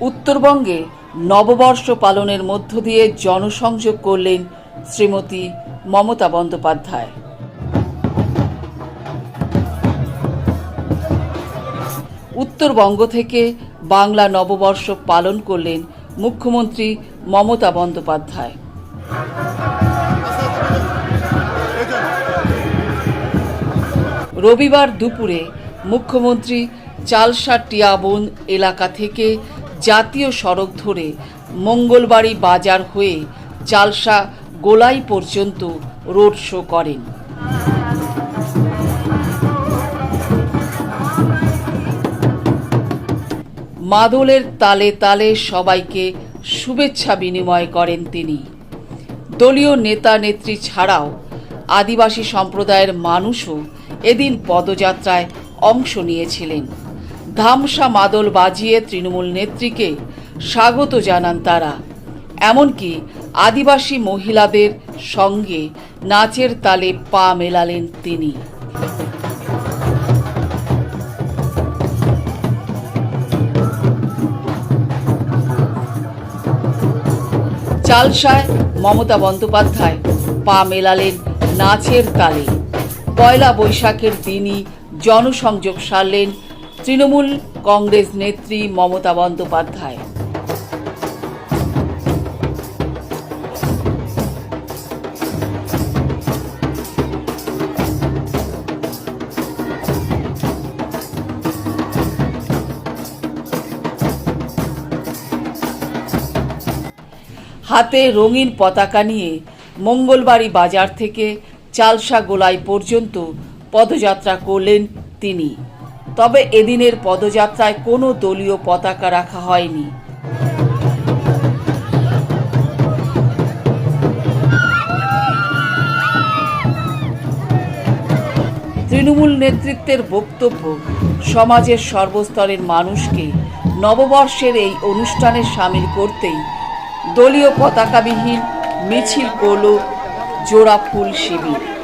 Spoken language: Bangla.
উত্তরবঙ্গে নববর্ষ পালনের মধ্য দিয়ে জনসংযোগ করলেন শ্রীমতী মমতা বন্দ্যোপাধ্যায়। উত্তরবঙ্গ থেকে বাংলা নববর্ষ পালন করলেন মুখ্যমন্ত্রী মমতা বন্দ্যোপাধ্যায়। রবিবার দুপুরে মুখ্যমন্ত্রী চালসা টিয়াবন এলাকা থেকে জাতীয় সড়ক ধরে মঙ্গলবাড়ি বাজার হয়ে চালসা গোলাই পর্যন্ত রোড শো করেন। মাদলের তালে তালে সবাইকে শুভেচ্ছা বিনিময় করেন তিনি। দলীয় নেতা নেত্রী ছাড়াও আদিবাসী সম্প্রদায়ের মানুষও এদিন পদযাত্রায় অংশ নিয়েছিলেন। ধামসা মাদল বাজিয়ে তৃণমূল নেত্রীকে স্বাগত জানান তারা। এমনকি আদিবাসী মহিলাদের সঙ্গে নাচের তালে পা মেলালেন তিনি। চালসায় মমতা বন্দ্যোপাধ্যায় পা মেলালেন নাচের তালে। পয়লা বৈশাখের দিনই জনসংযোগ সারলেন তৃণমূল কংগ্রেস নেত্রী মমতা বন্দ্যোপাধ্যায়। হাতে রঙিন পতাকা নিয়ে মঙ্গলবাড়ি বাজার থেকে চালসা গোলাই পর্যন্ত পদযাত্রা করলেন তিনি। তবে এদিনের পদযাত্রায় কোনো দলীয় পতাকা রাখা হয়নি। তৃণমূল নেতৃত্বের বক্তব্য, সমাজের সর্বস্তরের মানুষকে নববর্ষের এই অনুষ্ঠানে সামিল করতেই দলীয় পতাকাবিহীন মিছিল করল জোড়া ফুল শিবির।